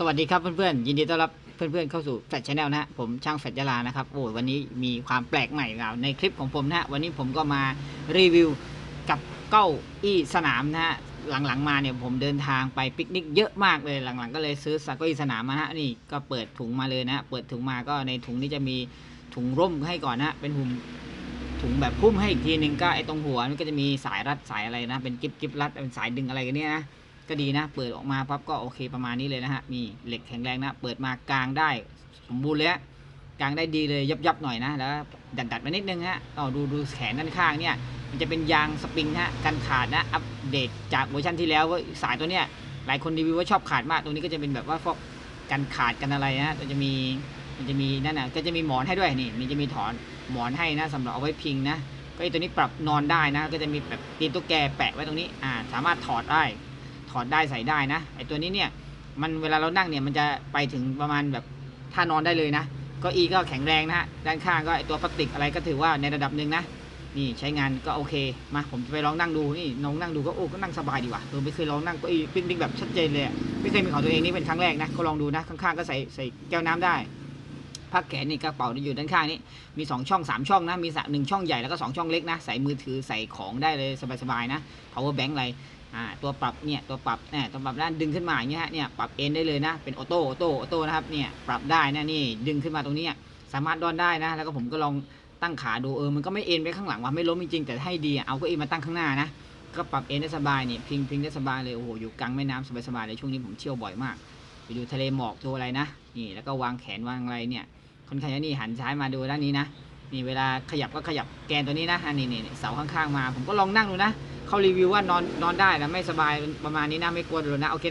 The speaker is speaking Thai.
สวัสดีครับเพื่อนๆ ยินดีต้อนรับเพื่อนๆเข้าสู่แฟลชแนลนะฮะผมช่างแฟลชยาลานะครับโอ้วันนี้มีความแปลกใหม่แล้วในคลิปของผมนะฮะวันนี้ผมก็มารีวิวกับเก้าอี้สนามนะฮะหลังๆมาเนี่ยผมเดินทางไปปิกนิกเยอะมากเลยหลังๆ ก็เลยซื้อสักเก้าอี้สนามมาฮะนี่ก็เปิดถุงมาเลยนะเปิดถุงมาก็ในถุงนี้จะมีถุงร่มให้ก่อนนะเป็นถุงถุงแบบพุ่มให้อีกทีนึงก็ไอ้ตรงหัวมันก็จะมีสายรัดสายอะไรนะเป็นกิ๊บกิ๊บรัดเป็นสายดึงอะไรกันเนี่ยนะ ก็ดีนะ เปิดออกมาปั๊บก็โอเคประมาณนี้เลยนะฮะ มีเหล็กแข็งแรงนะ เปิดมากลางได้สมบูรณ์เลยฮะกลางได้ดีเลยยับยับหน่อยนะ แล้วดัดดัดๆมานิดนึงฮะเอาดูดูแขนด้านข้างเนี่ย มันจะเป็นยางสปริงฮะ กันขาดนะ อัปเดตจากเวอร์ชันที่แล้วว่าสายตัวเนี้ย หลายคนรีวิวว่าชอบขาดมาก ตรงนี้ก็จะเป็นแบบว่าพวกกันขาดกันอะไรนะมันจะมี มันจะมีนั่นนะก็จะมีหมอนให้ด้วยนี่ มันจะมีถอนหมอนให้นะสำหรับเอาไว้พิงนะ ก็ไอตัวนี้ปรับนอนได้นะ ก็จะมีแบบตีนตุ๊กแกแปะไว้ตรงนี้ อ่า สามารถถอดได้ ถอดได้ใส่ได้นะไอตัวนี้เนี่ยมันเวลาเรานั่งเนี่ยมันจะไปถึงประมาณแบบท่านอนได้เลยนะก็อีก็แข็งแรงนะฮะด้านข้างก็ไอตัวพลาสติกอะไรก็ถือว่าในระดับหนึ่งนะนี่ใช้งานก็โอเคมาผมจะไปลองนั่งดูนี่น้องนั่งดูก็โอ้ก็นั่งสบายดีว่ะเราไม่เคยลองนั่งก็อีปิ๊กนิกแบบชัดเจนเลยไม่เคยมีของตัวเองนี่เป็นครั้งแรกนะก็ลองดูนะข้างๆก็ใส่ใส่แก้วน้ำได้พักแขนนี่กระเป๋าอยู่ด้านข้างนี้มีสองช่องสามช่องนะ มีสะหนึ่งช่องใหญ่แล้วก็สองช่องเล็กนะ ใส่มือถือใส่ของได้เลยสบายๆนะ power bank อะไร อ่าตัวปรับเนี่ยตัวปรับเนี่ยตัวปรับด้านดึงขึ้นมาอย่างเงี้ยฮะเนี่ยปรับเอ็นได้เลยนะเป็นออโต้ออโต้ออโต้นะครับเนี่ยปรับได้นะนี่ดึงขึ้นมาตรงนี้สามารถดอนได้นะ แล้วก็ผมก็ลองตั้งขาดูเออมันก็ไม่เอ็นไปข้างหลังว่าไม่ล้มจริงๆแต่ให้ดีอะเอาก็เอ็นมาตั้งข้างหน้านะก็ปรับเอ็นได้สบายนี่พิงพิงได้สบายเลยโอ้โหอยู่กลางแม่น้ำสบายๆเลยช่วงนี้ผมเที่ยวบ่อยมากไปดูทะเลหมอกตัวอะไรนะนี่แล้วก็วางแขนวางอะไรเนี่ยคนขยันนี่หันซ้ายมาดูด้านนี้นะนี่เวลาขยับก็ขยับแกนตัวนี้นะอันนี้นี่เสาข้างๆมา ผมก็ลองนั่งดูนะ เขารีวิวว่านอนนอนได้นะไม่สบายประมาณนี้นะไม่กลัวหรอกนะโอเค